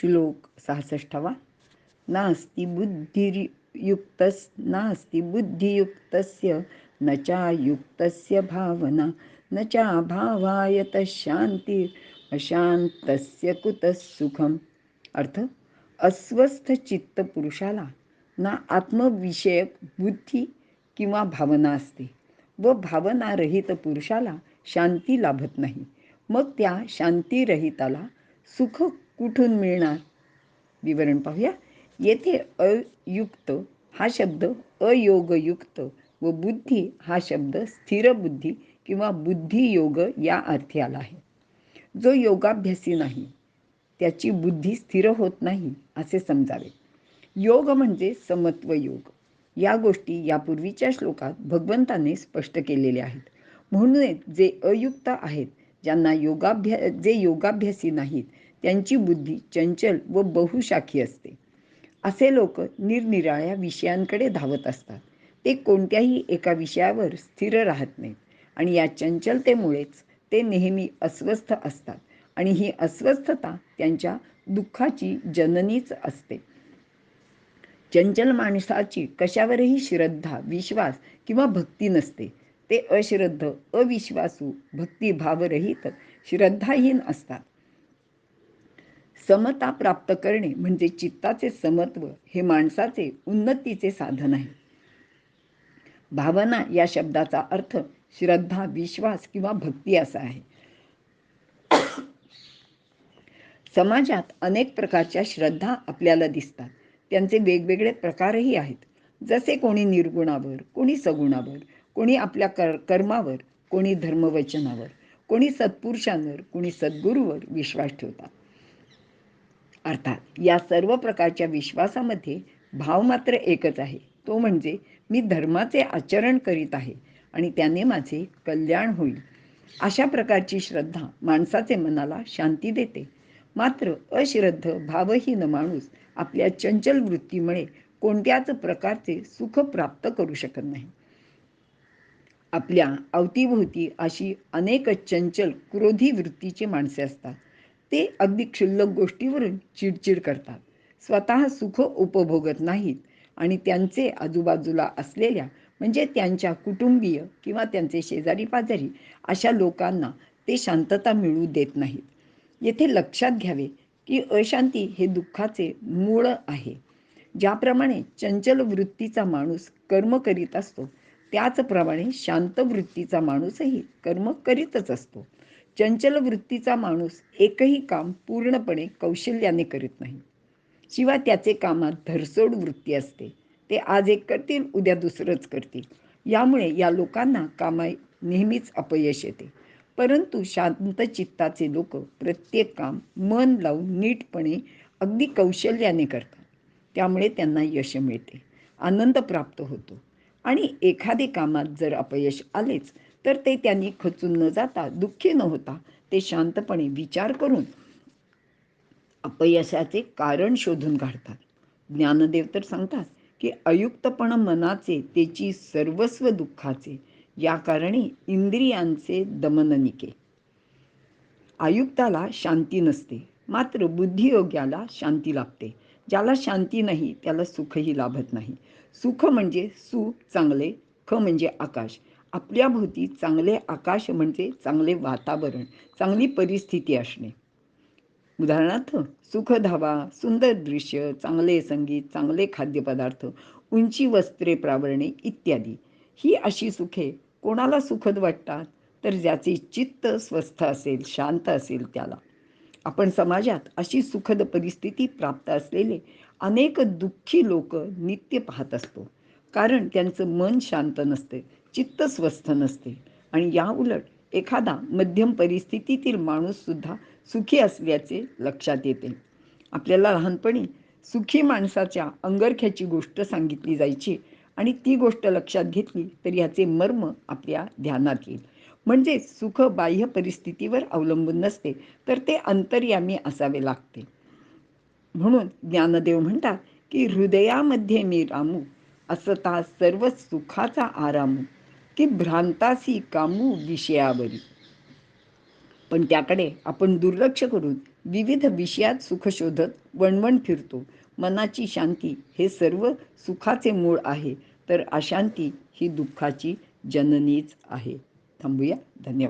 श्लोक सहासष्टावा नास्ति बुद्धिर्युक्तस् नास्ति बुद्धियुक्तस्य न चायुक्तस्य भावना न चाभावाय शांती अशांतस्य कुतः सुखम? अर्थ अस्वस्थ चित्त पुरुषाला ना आत्मविषयक बुद्धी किंवा भावना असते. व भावनारहित पुरुषाला शांती लाभत नाही. मग त्या शांतीरहिताला सुख कुठून मिळणार? विवरण पाहूया. येथे अयुक्त हा शब्द अयोगयुक्त व बुद्धी हा शब्द स्थिर बुद्धी किंवा बुद्धियोग या अर्थी आला आहे. जो योगाभ्यासी नाही त्याची बुद्धी स्थिर होत नाही असे समजावे. योग म्हणजे समत्व योग. या गोष्टी यापूर्वीच्या श्लोकात भगवंताने स्पष्ट केलेल्या आहेत. म्हणून जे अयुक्त आहेत ज्यांना योगाभ्या जे योगाभ्यासी नाहीत त्यांची बुद्धी चंचल व बहुशाखी असते. असे लोक निरनिराळ्या विषयांकडे धावत असतात. ते कोणत्याही एका विषयावर स्थिर राहत नाहीत आणि या चंचलतेमुळेच ते नेहमी अस्वस्थ असतात आणि ही अस्वस्थता त्यांच्या दुःखाची जननीच असते. चंचल माणसाची कशावरही श्रद्धा विश्वास किंवा भक्ती नसते. ते अश्रद्ध अविश्वासू भक्तिभावरहित श्रद्धाहीन असतात. समता प्राप्त करणे म्हणजे चित्ताचे समत्व हे माणसाचे उन्नतीचे साधन आहे. भावना या शब्दाचा अर्थ श्रद्धा विश्वास किंवा भक्ती असा आहे. समाजात अनेक प्रकारच्या श्रद्धा आपल्याला दिसतात. त्यांचे वेगवेगळे प्रकारही आहेत. जसे कोणी निर्गुणावर कोणी सगुणावर कोणी आपल्या कर कर्मावर कोणी धर्मवचनावर कोणी सत्पुरुषांवर कोणी सद्गुरूवर विश्वास ठेवतात. अर्थात या सर्व प्रकारच्या विश्वासामध्ये भाव मात्र एकच आहे. तो म्हणजे मी धर्माचे आचरण करीत आहे आणि त्याने माझे कल्याण होईल. अशा प्रकारची श्रद्धा माणसाचे मनाला शांती देते. मात्र अश्रद्ध भावहीन माणूस आपल्या चंचल वृत्तीमुळे कोणत्याच प्रकारचे सुख प्राप्त करू शकत नाही. आपल्या अवतीभोवती अशी अनेक चंचल क्रोधी वृत्तीची माणसे असतात. ते अगदी क्षुल्लक गोष्टीवरून चिडचिड करतात. स्वतः सुख उपभोगत नाहीत आणि त्यांचे आजूबाजूला असलेल्या म्हणजे त्यांच्या कुटुंबीय किंवा त्यांचे शेजारी पाजारी अशा लोकांना ते शांतता मिळू देत नाहीत. येथे लक्षात घ्यावे की अशांती हे दुःखाचे मूळ आहे. ज्याप्रमाणे चंचल वृत्तीचा माणूस कर्म करीत असतो त्याचप्रमाणे शांत वृत्तीचा माणूसही कर्म करीतच असतो. चंचल वृत्तीचा माणूस एकही काम पूर्णपणे कौशल्याने करीत नाही. शिवाय त्याचे कामात धरसोड वृत्ती असते. ते आज एक करतील उद्या दुसरंच करतील. यामुळे या लोकांना कामा नेहमीच अपयश येते. परंतु शांत चित्ताचे लोक प्रत्येक काम मन लावून नीटपणे अगदी कौशल्याने करतात. त्यामुळे त्यांना यश मिळते आनंद प्राप्त होतो. आणि एखादे कामात जर अपयश आलेच तर ते त्यांनी खचून न जाता दुःखी न होता. ते शांतपणे विचार करून अपयशाचे कारण शोधून काढतात. ज्ञानदेव तर सांगतात की अयुक्तपण मनाचे त्याची सर्वस्व दुःखाचे. या कारणे इंद्रियांचे दमननिके आयुक्ताला शांती नसते. मात्र बुद्धियोग्याला शांती लाभते. ज्याला शांती नाही त्याला सुखही लाभत नाही. सुख म्हणजे सु चांगले. ख म्हणजे आकाश. आपल्याभोवती चांगले आकाश म्हणजे चांगले वातावरण चांगली परिस्थिती असणे. उदाहरणार्थ सुखधावा सुंदर दृश्य चांगले संगीत चांगले खाद्यपदार्थ उंची वस्त्रे प्रावरणे इत्यादी. ही अशी सुखे कोणाला सुखद वाटतात? तर ज्याचे चित्त स्वस्थ असेल शांत असेल त्याला. आपण समाजात अशी सुखद परिस्थिती प्राप्त असलेले अनेक दुःखी लोक नित्य पाहत असतो. कारण त्यांचं मन शांत नसते. चित्त स्वस्थ नसते. आणि या उलट एखादा मध्यम परिस्थितीतील माणूस सुद्धा सुखी असल्याचे लक्षात येते. आपल्याला लहानपणी सुखी माणसाच्या अंगरख्याची गोष्ट सांगितली जायची आणि ती गोष्ट लक्षात घेतली तर याचे मर्म आपल्या ध्यानात येईल. म्हणजे सुख बाह्य परिस्थितीवर अवलंबून नसते तर ते अंतर्यामी असावे लागते. म्हणून ज्ञानदेव म्हणतात की हृदयामध्ये मी रामू असता सर्व सुखाचा आरामू. की भ्रांतासी कामू विषयावरी. पण त्याकडे आपण दुर्लक्ष करून विविध विषयात सुख शोधत वणवण फिरतो. मनाची शांती हे सर्व सुखाचे मूळ आहे. तर अशांती ही दुःखाची जननीच आहे. थांबूया. धन्यवाद.